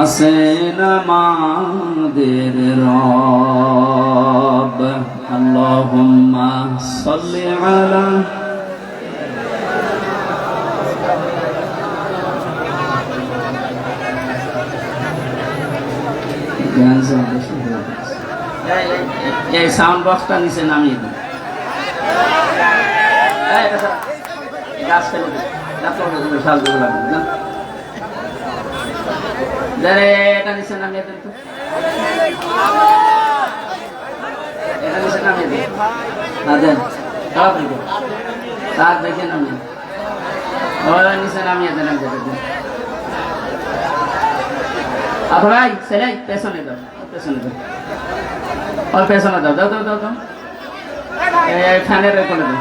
আছেন আমাদের রব আল্লাহুম্মা সাল্লি আলা হয়ে। এই- সাউন্ড বক্সটা নিচে নামিয়ে দিন। গাছ ফেলে দিন। গাছ লাগবে, না? দে রে, এটা নিচে নামিয়ে দিন তো। এটা নিচে নামিয়ে দিন। না, দেন। তাড়াতাড়ি দেন। তার দেখে নামিয়ে। ওই নিচে নামিয়ে দেন জায়গায় দিন। ভাই ছেলে পেছনে দাও পেছনে দাও ওর পেছনে দাও দাও দাও দাও দাও ফ্যানের করে দাও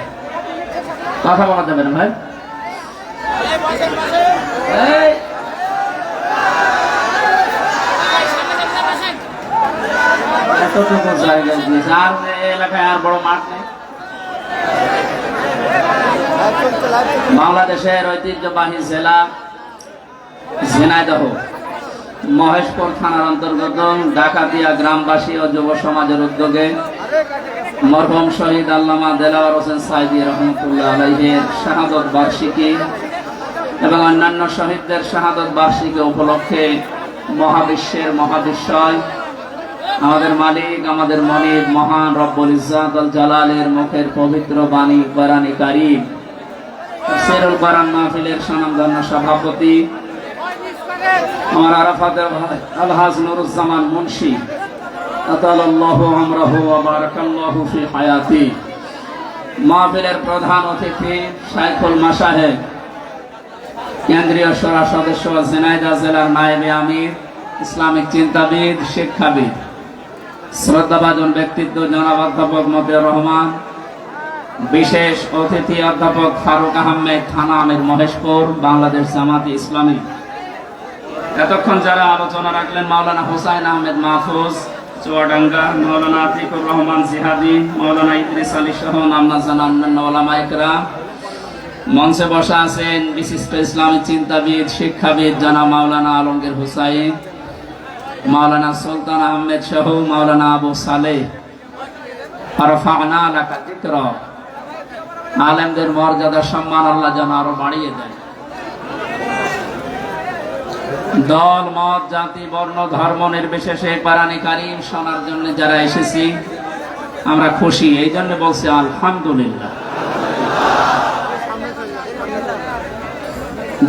কথা বলা যাবে না ভাই এই এতটুকু জায়গা দিয়েছে আর এলাকায় আর বড় মাঠ নেই। বাংলাদেশের ঐতিহ্যবাহী জেলা ঝিনাইদহ, মহেশপুর থানার অন্তর্গত ডাকাতিয়া গ্রামবাসী ও যুব সমাজের উদ্যোগে মরহুম শহীদ আল্লামা দেলাওয়ার হোসেন সাইদি রহমতুল্লাহ আলাইহের শাহাদত বার্ষিকী এবং অন্যান্য শহীদদের শাহাদত বার্ষিকী উপলক্ষে মহাবিশ্বের মহাবিশ্বয় আমাদের মালিক, আমাদের মনিব, মহান রব্বুল ইজ্জাত আল জালালের মুখের পবিত্র বাণী বারানি কারিম। সেরুল বারান মাহফিলের সুনামধন্য সভাপতি আমার আরাফাতের ভাই আলহাজ নুরুজ্জামান মুন্সি আতালাল্লাহু আমরাহু ওয়া বারাকাল্লাহু ফি হায়াতি। মাহফিলের প্রধান অতিথি শাইখুল মাসাহেব। কেন্দ্রীয় সরা সদস্য ঝিনাইদহ জেলার নায়েবে আমির, ইসলামিক চিন্তাবিদ, শিক্ষাবিদ। শ্রদ্ধাভাজন ব্যক্তিত্ব জনাব অধ্যাপক মতিউর রহমান, বিশেষ অতিথি অধ্যাপক ফারুক আহমেদ থানা আমির মহেশপুর, বাংলাদেশ জামাতি ইসলামী। এতক্ষণ যারা আলোচনা রাখলেন মাওলানা হুসাইন আহমেদ মাহফুজ, চুয়াডাঙ্গা, মাওলানা আতিকুর রহমান জিহাদি, মাওলানা ইদ্রিস আলী সহ নামনা জানা অন্যান্য ওলামা মঞ্চে বসা আছেন বিশিষ্ট ইসলামী চিন্তাবিদ, শিক্ষাবিদ জানা মাওলানা আলমগীর হুসাইন। মাওলানা সুলতান আহমেদ সহ মাওলানা আবু যিকর আলেমদের মর্যাদা, সম্মান আল্লাহ যেন আরও বাড়িয়ে দেয়। দল, মত, জাতি, বর্ণ, ধর্ম নির্বিশেষে পারানি কারিম শোনার জন্য যারা এসেছি, আমরা খুশি। এই জন্য বলছি আলহামদুলিল্লাহ।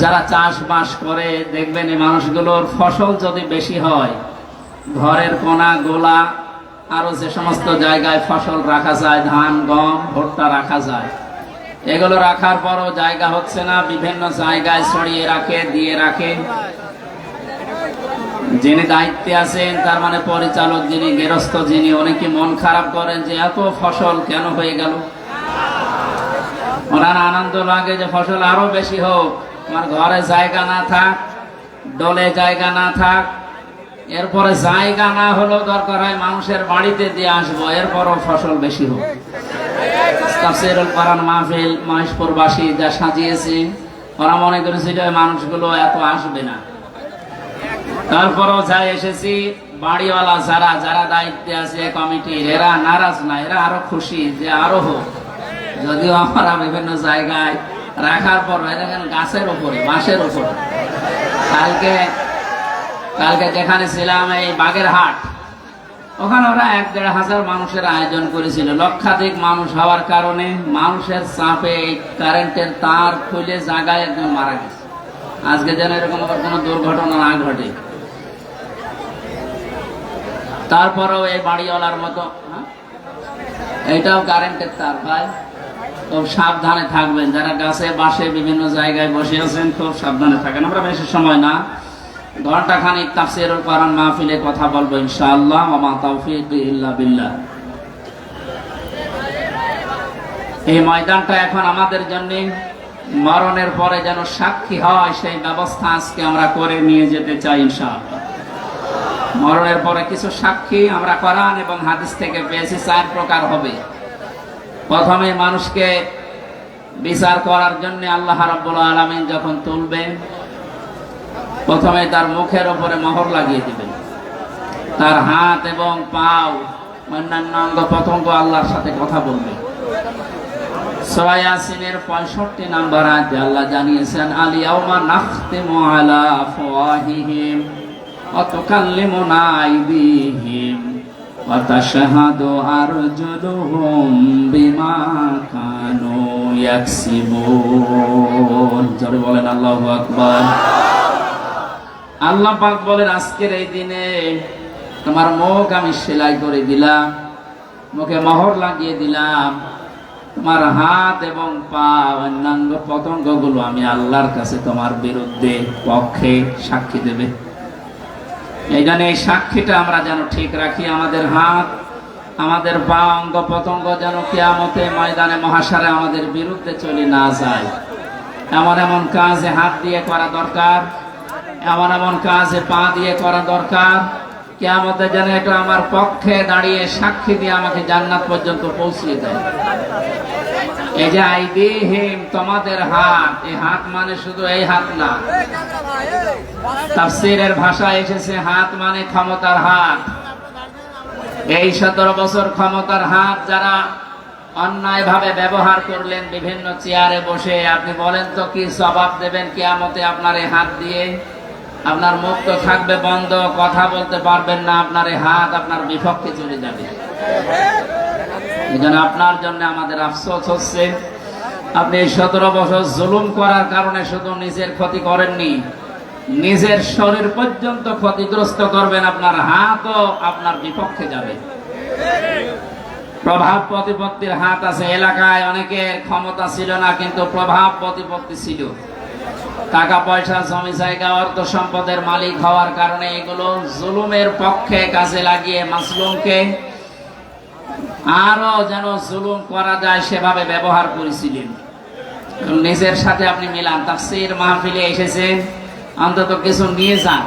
যারা চাষবাস করে, দেখবেন এই মানুষগুলোর ফসল যদি বেশি হয়, ঘরের কোনা গোলা আরও যে সমস্ত জায়গায় ফসল রাখা যায়, ধান, গম, ভুট্টা রাখা যায়, এগুলো রাখার পরও জায়গা হচ্ছে না, বিভিন্ন জায়গায় ছড়িয়ে রাখে, দিয়ে রাখে। যিনি দায়িত্বে আছেন, তার মানে পরিচালক যিনি গেরস্থ যিনি অনেকে মন খারাপ করেন যে এত ফসল কেন হয়ে গেল? ওনার আনন্দ লাগে যে ফসল আরও বেশি হোক। আমার ঘরে জায়গা না থাক ডলে জায়গা না থাক, এরপরে জায়গা না হলেও দরকার হয় মানুষের বাড়িতে দিয়ে আসব, এরপরও ফসল বেশি হোক। তাফসিরুল কোরআন মাহফিল মহেশপুরবাসী যা সাজিয়েছে, ওরা মনে করেছিল মানুষগুলো এত আসবে না। তারপরও যা এসেছি, বাড়িওয়ালা যারা যারা দায়িত্বে আছে, কমিটির, এরা নারাজ না, এরা আরও খুশি যে আরও হোক। যদিও আমরা বিভিন্ন জায়গায় রাখার পর দেখেন, গাছের উপরে বাঁশের উপরে কালকে কালকে যেখানে ছিলাম, এই বাগের হাট ওখানে ওরা এক দেড় হাজার মানুষের আয়োজন করেছিল। লক্ষাধিক মানুষ হওয়ার কারণে মানুষের চাপে এই কারেন্টের তার খুলে জায়গায় একজন মারা গেছে। আজকে যেন এরকম কোনো দুর্ঘটনা না ঘটে। তারপরেও এই বাড়িওয়ালার মতো এটাও কারেন্টের তার, ভাই। খুব সাবধানে থাকবেন। যারা গাছে, বাসে, বিভিন্ন জায়গায় বসে আছেন, খুব সাবধানে থাকেন। আমরা বেশি সময় না। ঘণ্টা খানিক তাফসিরুল কোরআন মাহফিলে কথা বলব ইনশাআল্লাহ। ওয়া মা তাওফীক ইল্লা বিল্লাহ। এই ময়দানটা এখন আমাদের জন্য মরণের পরে যেন সাক্ষী হয়, সেই ব্যবস্থা আজকে আমরা করে নিয়ে যেতে চাই ইনশাআল্লাহ। মরণের পরে কিছু সাক্ষী আমরা কোরআন এবং হাদিস থেকে পেয়েছি, চার প্রকার হবে। প্রথমে মানুষকে বিচার করার জন্য আল্লাহ রাব্বুল আলামিন যখন তুলবেন প্রথমে তার মুখের উপরে মোহর লাগিয়ে দিবেন তার হাত এবং পাও, অন্যান্য অঙ্গ প্রত্যঙ্গ আল্লাহর সাথে কথা বলবে। সয়াসিনের পঁয়ষট্টি নাম্বার আয়াতে আল্লাহ জানিয়েছেন আলিয়াউমা নাখতিমু আলা আফওয়াহিহিম ওয়া তুকাল্লিমুনা তাশহাদু আরজুলুহুম বিমা কানু ইয়াকসিবুন জোরে বলেন, আল্লাহু আকবার। আল্লাহ পাক বলেন, আজকের এই দিনে তোমার মুখ আমি সেলাই করে দিলাম, মুখে মোহর লাগিয়ে দিলাম, তোমার হাত এবং পা, অন্যান্য পতঙ্গগুলো আমি আল্লাহর কাছে তোমার বিরুদ্ধে পক্ষে সাক্ষী দেবে। এই জন্য এই সাক্ষীটা আমরা যেন ঠিক রাখি, আমাদের হাত, আমাদের বা অঙ্গ পতঙ্গ যেন কেয়ামতে ময়দানে মহাসারে আমাদের বিরুদ্ধে চলে না যায়। এমন এমন কাজে হাত দিয়ে করা দরকার, এমন এমন কাজে পা দিয়ে করা দরকার, কেয়ামতে যেন এটা আমার পক্ষে দাঁড়িয়ে সাক্ষী দিয়ে আমাকে জান্নাত পর্যন্ত পৌঁছিয়ে দেয়। এই যে তোমাদের হাত। এই হাত মানে শুধু এই হাত না। তাফসীরের ভাষা এসেছে, হাত মানে ক্ষমতার হাত। এই সতেরো বছর ক্ষমতার হাত যারা অন্যায় ভাবে ব্যবহার করলেন বিভিন্ন চেয়ারে বসে, আপনি বলেন তো কি জবাব দেবেন কেয়ামতে আপনার এই হাত দিয়ে? আপনার মুখ তো থাকবে বন্ধ, কথা বলতে পারবেন না, আপনার এই হাত আপনার বিপক্ষে চলে যাবে। এই জন্য আপনার জন্য আমাদের আফসোস হচ্ছে, আপনি এই সতেরো বছর জুলুম করার কারণে শুধু নিজের ক্ষতি করেননি, নিজের শরীর পর্যন্ত ক্ষতিগ্রস্ত করবেন, আপনার হাতও আপনার বিপক্ষে যাবে। প্রভাব প্রতিপত্তির হাত আছে, এলাকায় অনেকের ক্ষমতা ছিল না, কিন্তু প্রভাব প্রতিপত্তি ছিল। টাকা, পয়সা, জমি জায়গা, অর্থ সম্পদের মালিক হওয়ার কারণে এগুলো জুলুমের পক্ষে কাজে লাগিয়ে মাসলুমকে আরও যেন জুলুম করা যায় সেভাবে ব্যবহার করেছিলেন। নিজের সাথে আপনি মিলান। তাফসির মাহফিলে এসেছেন অন্তত কিছু নিয়ে যান।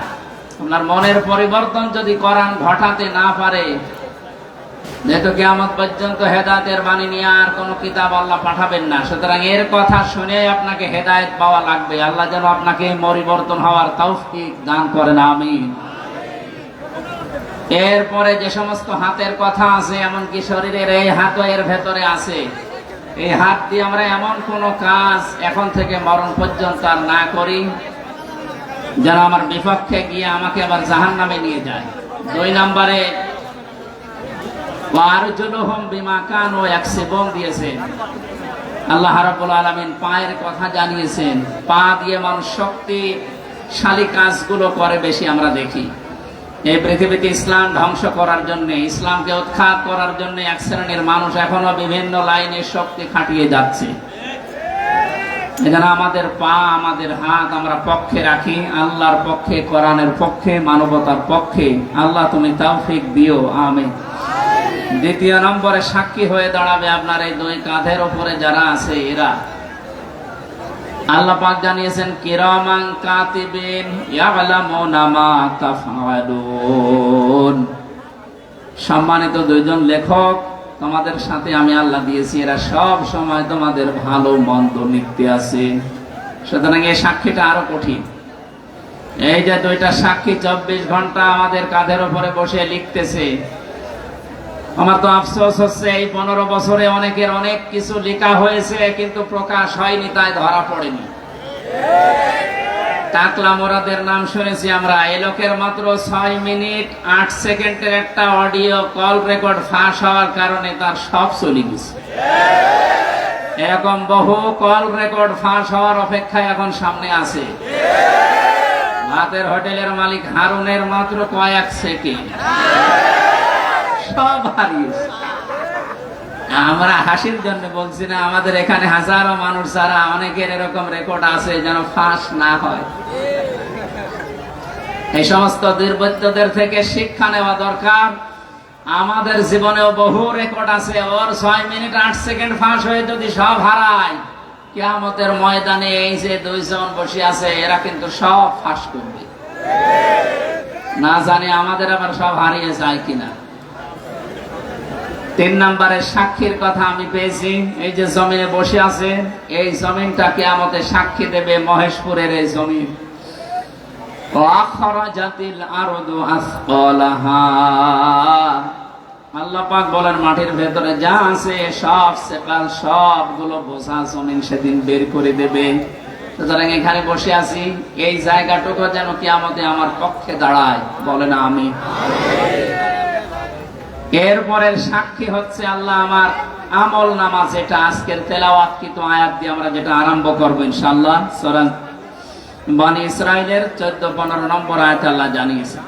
আপনার মনের পরিবর্তন যদি করান, ঘটাতে না পারে, যেহেতু কেমন পর্যন্ত হেদায়তের বাণী নিয়ে আর কোনো কিতাব আল্লাহ পাঠাবেন না। সুতরাং এর কথা শুনে আপনাকে হেদায়েত পাওয়া লাগবে। আল্লাহ যেন আপনাকে পরিবর্তন হওয়ার তৌফিক দান করেন, আমিন। এরপরে যে সমস্ত হাতের কথা আছে, এমনকি শরীরের এই হাত এর ভেতরে আছে। এই হাত দিয়ে আমরা এমন কোন কাজ এখন থেকে মরণ পর্যন্ত আর না করি, যেন আমার বিপক্ষে গিয়ে আমাকে আবার জাহান নামে নিয়ে যায়। দুই নম্বরে দিয়েছেন আল্লাহ আলামিন পায়ের কথা জানিয়েছেন। পা দিয়ে বেশি আমরা দেখি। এই পৃথিবীতে ইসলাম ধ্বংস করার জন্য, ইসলামকে উৎখাত করার জন্য এক শ্রেণির মানুষ এখনও বিভিন্ন লাইনে শক্তি খাটিয়ে যাচ্ছে। এখানে আমাদের পা, আমাদের হাত আমরা পক্ষে রাখি, আল্লাহর পক্ষে, কোরআনের পক্ষে, মানবতার পক্ষে। আল্লাহ, তুমি তৌফিক দিও আমি দ্বিতীয় নম্বরে সাক্ষী হয়ে দাঁড়াবে আপনার এই দুই কাঁধের উপরে যারা আছে, এরা। আল্লাহ পাক জানিয়েছেন কিরামান কাতিবিন ইয়ালামুনা মা তাফআলুন। সম্মানিত দুইজন লেখক, তোমাদের সাথে আমি আল্লাহ দিয়েছি, এরা সব সময় তোমাদের ভালো মন্দ লিখতে আছে। সুতরাং এই সাক্ষীটা আরও কঠিন। এই যে দুইটা সাক্ষী চব্বিশ ঘণ্টা আমাদের কাঁধের উপরে বসে লিখতেছে আমার তো আফসোস হচ্ছে, এই পনেরো বছরে অনেকের অনেক কিছু লেখা হয়েছে, কিন্তু প্রকাশ হয়নি, তাই ধরা পড়েনি। টাকলা মোরাদের নাম শুনেছি আমরা। এই লোকের মাত্র ছয় মিনিট আট সেকেন্ডের একটা অডিও কল রেকর্ড ফাঁস হওয়ার কারণে তার সব চলে গেছে। এরকম বহু কল রেকর্ড ফাঁস হওয়ার অপেক্ষায় এখন সামনে আছে। ভাতের হোটেলের মালিক হারুনের মাত্র কয়েক সেকেন্ড। সব হারিয়েছে আমরা হাসির জন্য বলছি না, আমাদের এখানে হাজারো মানুষ যারা অনেকের এরকম রেকর্ড আছে যেন ফাঁস না হয়। এই সমস্ত দুর্বৃত্তদের থেকে শিক্ষা নেওয়া দরকার। আমাদের জীবনেও বহু রেকর্ড আছে, ওর ছয় মিনিট আট সেকেন্ড ফাঁস হয়ে যদি সব হারায়, কেয়ামতের ময়দানে এই যে দুইজন বসে আছে, এরা কিন্তু সব ফাঁস করবে। না জানি আমাদের আবার সব হারিয়ে যায় কিনা। তিন নম্বরের সাক্ষীর কথা আমি পেয়েছি। এই যে জমিনে বসে আছে, এই জমিনটাকে আমাদের সাক্ষী দেবে মহেশপুরের এই জমিন। আল্লাহ বলেন, মাটির ভেতরে যা আছে, সব সেকাল, সবগুলো বোঝা জমিন সেদিন বের করে দেবে। সুতরাং এখানে বসে আছি, এই জায়গাটুকু যেন কিয়ামতে আমার পক্ষে দাঁড়ায়। বলে না আমি এরপরের সাক্ষী হচ্ছে আল্লাহ আমার আমল নামা যেটা আজকের তেলাওয়াতকৃত আয়াত দিয়ে আমরা যেটা আরম্ভ করব ইনশাআল্লাহ। সূরা বানি ইসরাইলের চোদ্দ পনেরো নম্বর আয়াত আল্লাহ জানিয়েছে।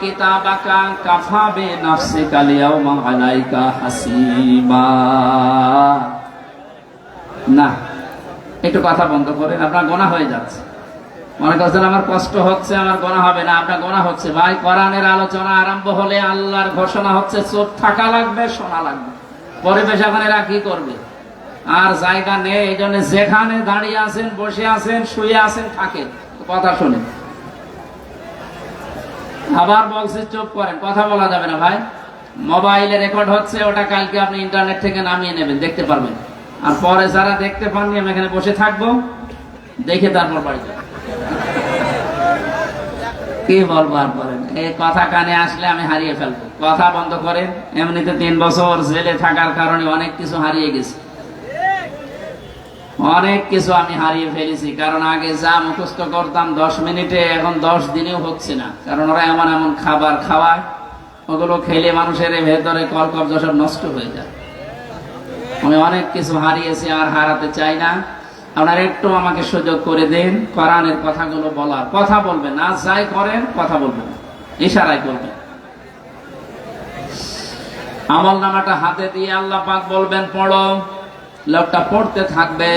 কিতাবাকা কাফা বে নাফসিকা লিয়াউমা আলাইকা হাসিবা। না, একটু কথা বন্ধ করেন, আপনার গোনা হয়ে যাচ্ছে। মনে করছেন আমার কষ্ট হচ্ছে, আমার গোনা হবে না, আপনার গোনা হচ্ছে। ভাই, কোরআনের আলোচনা আরম্ভ হলে আল্লাহর ঘোষণা হচ্ছে, চোখ থাকা লাগবে শোনা লাগবে। পরিবেশ এখন এরা কি করবে? আর জায়গা নেই, এই জন্য যেখানে দাঁড়িয়ে আছেন, বসে আছেন, শুয়ে আছেন, থাকেন। কথা শুনে আবার বলছে, চুপ করেন, কথা বলা যাবে না ভাই। মোবাইলে রেকর্ড হচ্ছে, ওটা কালকে আপনি ইন্টারনেট থেকে নামিয়ে নেবেন, দেখতে পারবেন। আর পরে যারা দেখতে পাননি, আমি এখানে বসে থাকব, দেখে তারপর বাড়ি যাব। কি বলব আর বলেন। এই কথা কানে আসলে আমি হারিয়ে ফেলব। কথা বন্ধ করেন, এমনিতে তিন বছর জেলে থাকার কারণে অনেক কিছু হারিয়ে গেছে। অনেক কিছু আমি হারিয়ে ফেলেছি, কারণ আগে যা মুখস্থ করতাম দশ মিনিটে, এখন দশ দিনেও হচ্ছে না। কারণ ওরা এমন এমন খাবার খাওয়ায়, ওগুলো খেলে মানুষের ভেতরে কলকব্জ সব নষ্ট হয়ে যায়। আমি অনেক কিছু হারিয়েছি আর হারাতে চাই না। আপনারা একটু আমাকে সুযোগ করে দিন, কোরআনের কথাগুলো বলার। কথা বলবেন না যাই করেন, কথা বলবেন ইশারায় করবেন আমল নামাটা হাতে দিয়ে আল্লাহ পাক বলবেন, পড়ো। লোকটা পড়তে থাকবে।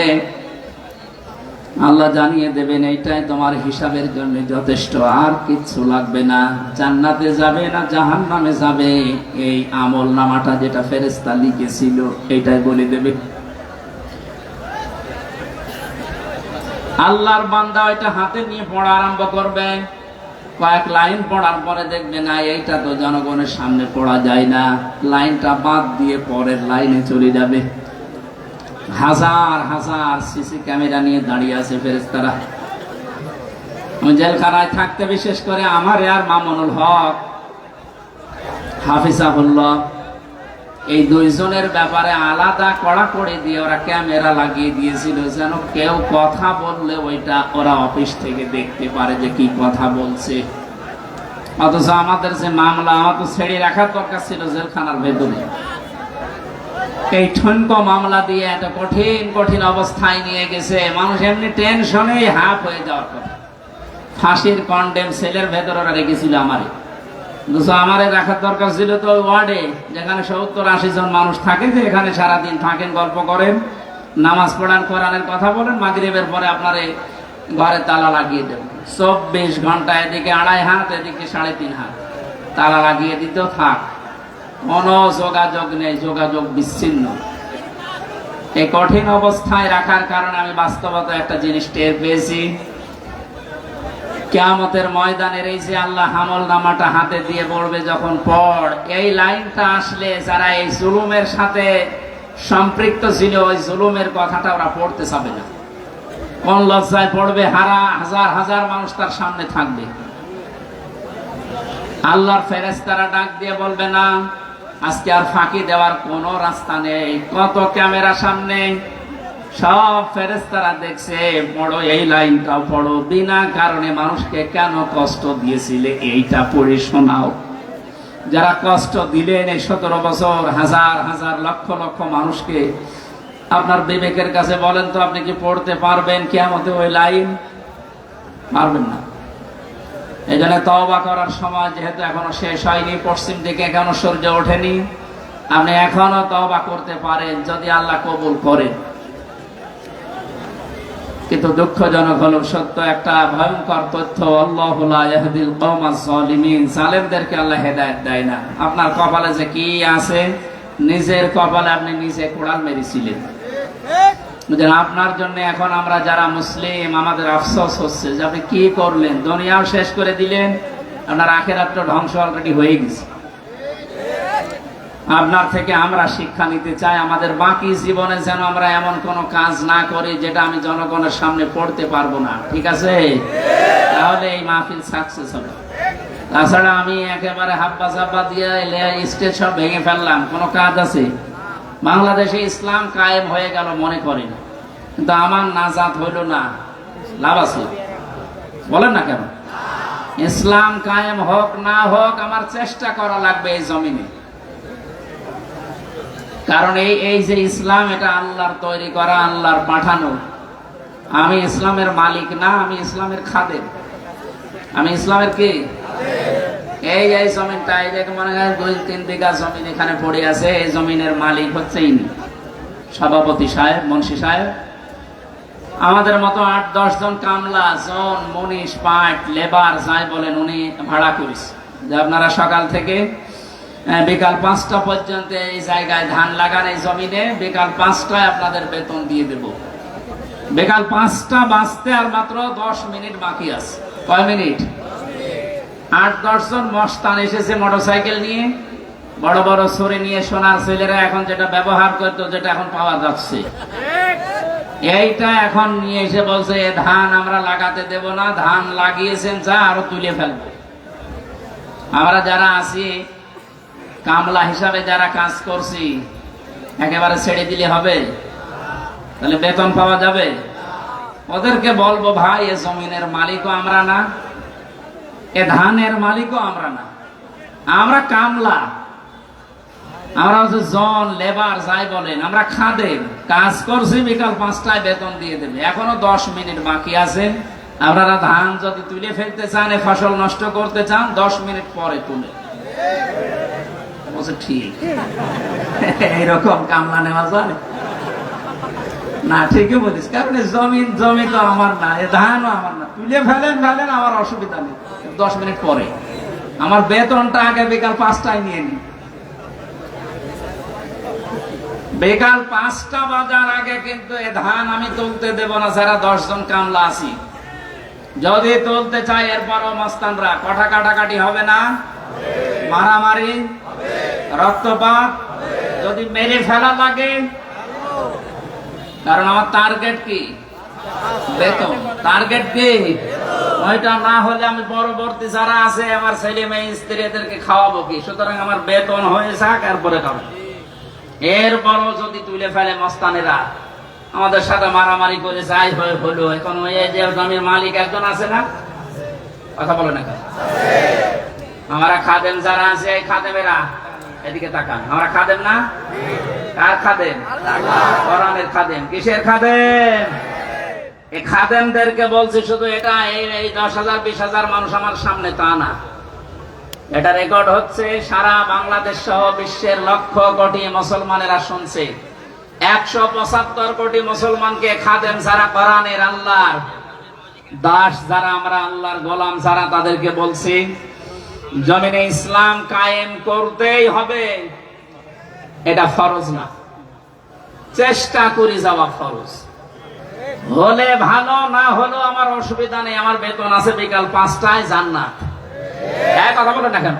আল্লাহ জানিয়ে দেবেন, এইটাই তোমার হিসাবের জন্য যথেষ্ট। আর কিচ্ছু লাগবে না। জান্নাতে যাবে না জাহান নামে যাবে। এই আমল নামাটা যেটা ফেরেস্তা লিখেছিল, এইটাই বলে দেবে। আল্লাহর বান্দা ওইটা হাতে নিয়ে পড়া আরম্ভ করবে। কয়েক লাইন পড়ার পরে দেখবে, না, এইটা তো জনগণের সামনে পড়া যায় না। লাইনটা বাদ দিয়ে পরের লাইনে চলে যাবে। হাজার হাজার সিসি ক্যামেরা নিয়ে দাঁড়িয়ে আছে ফেরেস্তারা জেলখানায় থাকতে বিশেষ করে আমার আর মামুনুল হক, হাফিজাহুল্লাহ এই দুইজনের ব্যাপারে আলাদা কড়াকড়ি দিয়ে ওরা ক্যামেরা লাগিয়ে দিয়েছিল, যেন কেউ কথা বললে ওইটা ওরা অফিস থেকে দেখতে পারে যে কি কথা বলছে। অথচ আমাদের যে মামলা, আমার তো ছেড়ে রাখার দরকার ছিল জেলখানার ভেতরে। এই ঠনক মামলা দিয়ে এত কঠিন কঠিন অবস্থায় নিয়ে গেছে, মানুষ এমনি টেনশনেই হাফ হয়ে যাওয়ার কথা। ফাঁসির কন্ডেম সেলের ভেতর ওরা রেখেছিল আমারে। আমারে রাখার দরকার ছিল তো ওই ওয়ার্ডে, যেখানে সত্তর আশি জন মানুষ থাকে যে এখানে সারাদিন থাকেন, গল্প করেন, নামাজ পড়ান, কোরআনের কথা বলেন, মাগরিবের পরে আপনারে ঘরে তালা লাগিয়ে দেবেন চব্বিশ ঘণ্টা এদিকে আড়াই হাত, এদিকে সাড়ে তিন হাত। তালা লাগিয়ে দিতেও থাক। কোনো যোগাযোগ নেই, যোগাযোগ বিচ্ছিন্ন। এই কঠিন অবস্থায় রাখার কারণে আমি বাস্তবতা একটা জিনিস টের পেয়েছি। কেয়ামতের ময়দানের এই যে আল্লাহ হামল নামাটা হাতে দিয়ে পড়বে যখন পড়, এই লাইনটা আসলে যারা এই জুলুমের সাথে সম্পৃক্ত ছিল ওই জুলুমের কথাটা ওরা পড়তে চাবে না। কোন লজ্জায় পড়বে? হারা, হাজার হাজার মানুষ তার সামনে থাকবে। আল্লাহর ফেরেস্তারা ডাক দিয়ে বলবে, না, আজকে আর ফাঁকি দেওয়ার কোনো রাস্তা নেই। কত ক্যামেরা সামনে সব ফেরেস্তারা দেখছে পড়ো এই লাইনটা পড়ো। বিনা কারণে মানুষকে কেন কষ্ট দিয়েছিলে? এইটা পড়ে শোনাও। যারা কষ্ট দিলেন এই সতেরো বছর, হাজার হাজার, লক্ষ লক্ষ মানুষকে, আপনার বিবেকের কাছে বলেন তো, আপনি কি পড়তে পারবেন কেমতে ওই লাইন? পারবেন না। এই জন্য তবা করার সময় যেহেতু এখনও শেষ হয়নি, পশ্চিম দিকে এখনও সূর্য ওঠেনি, আপনি এখনও তবা করতে পারেন যদি আল্লাহ কবুল করেন। কিন্তু দুঃখজনক হলো সত্য, একটা ভয়ঙ্কর তথ্য, আল্লাহ ইয়াহদিল কওমাজ জালিমিন জালেমদেরকে আল্লাহ হেদায়েত দেয় না। আপনার কপালে যে কি আছে, নিজের কপালে আপনি নিজে কোড়াল মেরেছিলেন। আপনার জন্য এখন আমরা যারা মুসলিম, আমাদের আফসোস হচ্ছে যে আপনি কি করলেন? দুনিয়াও শেষ করে দিলেন, আপনার আখের আখেরাতটা ধ্বংস অলরেডি হয়ে গেছে। আপনার থেকে আমরা শিক্ষা নিতে চাই। আমাদের বাকি জীবনে যেন আমরা এমন কোনো কাজ না করি যেটা আমি জনগণের সামনে পড়তে পারব না। ঠিক আছে? তাহলে এই মাহফিল সাকসেস হবে। তাছাড়া আমি একেবারে হাব্বা চাব্বা দিয়ে স্টেজ সব ভেঙে ফেললাম। কোনো কাজ আছে? বাংলাদেশে ইসলাম কায়েম হয়ে গেল মনে করেন। কিন্তু আমার নাজাত হইল না। লাভ আছে? বলেন না কেন? ইসলাম কায়েম হোক না হোক আমার চেষ্টা করা লাগবে এই জমিনে। কারণ এই এই যে ইসলাম, এটা আল্লাহর তৈরি করা, আল্লাহর পাঠানো। আমি ইসলামের মালিক না, আমি ইসলামের খাদেম। আমি ইসলামের কি? এই এই জমিনটা এই যে মনে হয় দুই, তিন বিঘা জমিন এখানে পড়ে আছে, এই জমিনের মালিক হচ্ছে ইনি। সভাপতি সাহেব, মুন্সি সাহেব। আমাদের মতো আট, দশ জন কামলা, জন মনীষ পাট, লেবার, যাই বলেন, উনি ভাড়া করিস যে আপনারা সকাল থেকে বিকাল পাঁচটা পর্যন্ত এই জায়গায় ধান লাগান এই জমিনে, বিকাল পাঁচটায় আপনাদের বেতন দিয়ে দেব। বিকাল পাঁচটা বাঁচতে আর মাত্র দশ মিনিট বাকি আছে। কয় মিনিট? আট দশজন মস্তান এসেছে মোটরসাইকেল নিয়ে। বড় বড় সরে নিয়ে সোনার ছেলেরা এখন যেটা ব্যবহার করতো, যেটা এখন পাওয়া যাচ্ছে। এইটা এখন নিয়ে এসে বলছে, এ ধান আমরা লাগাতে দেব না, ধান লাগিয়েছেন যা, আরও তুলে ফেলব। আমরা যারা আছি কামলা হিসাবে যারা কাজ করছি, একেবারে ছেড়ে দিলে হবে? তাহলে বেতন পাওয়া যাবে? ওদেরকে বলব, ভাই, এ জমিনের মালিকও আমরা না, এ ধানের মালিকও আমরা না। আমরা কামলা। আমরা হচ্ছে জন, লেবার, যাই বলেন, আমরা খাদে। কাজ করছি, বিকাল পাঁচটায় বেতন দিয়ে দেবে। এখনও দশ মিনিট বাকি আছে। আপনারা ধান যদি তুলে ফেলতে চান ফসল নষ্ট করতে চান, দশ মিনিট পরে তুলে। বলছে, ঠিক। এইরকম কামলা নেওয়া যায়। না, ঠিকই বলিস, কারণ জমিন জমি তো আমার না এ ধানও আমার না। তুলে ফেলেন ফেলেন, আমার অসুবিধা নেই। দশ মিনিট পরে। আমার বেতনটা আগে বিকাল পাঁচটায় নিয়ে নি বিকাল পাঁচটা বাজার আগে কিন্তু এ ধান আমি তুলতে দেব না, যারা দশ জন কামলা আছি। যদি তুলতে চাই, এরপরও মস্তানরা কঠা কাটাকাটি হবে না? মারামারি? রক্তপাত যদি মেরে ফেলা লাগে কারণ আমার টার্গেট কি? বেতন। টার্গেট কি? ওইটা না হলে আমি পরবর্তী যারা আছে আমার ছেলে মেয়ে স্ত্রীদেরকে খাওয়াবো কি? সুতরাং আমার বেতন হয়ে যাক এরপরে খাব। এরপরও যদি তুলে ফেলে মস্তানেরা আমাদের সাথে মারামারি করে যাই হয়ে হলো। এখন ওই যে জমির মালিক একজন আছে না? কথা বলে না? আমরা খাদেম যারা আছে খাদেমেরা এদিকে তাকান। আমরা খাদেম না? কার খাদেম? কোরআনের খাদেম। কিসের খাদেম? এই খাদেমদেরকে বলছি শুধু এটা, এই দশ হাজার, বিশ হাজার মানুষ আমার সামনে তা না। এটা রেকর্ড হচ্ছে সারা বাংলাদেশ সহ বিশ্বের লক্ষ কোটি মুসলমানেরা শুনছে। একশো পঁচাত্তর কোটি মুসলমানকে খাদেম যারা কোরআনের আল্লাহর দাস, যারা আমরা আল্লাহর গোলাম যারা তাদেরকে বলছি জমিনে ইসলাম কায়েম করতেই হবে। এটা ফরজ না। চেষ্টা করি যাওয়া ফরজ। হলে ভালো, না হলো আমার অসুবিধা নেই। আমার বেতন আছে বিকাল পাঁচটায় জান্নাত। এক কথা বলে না কেন?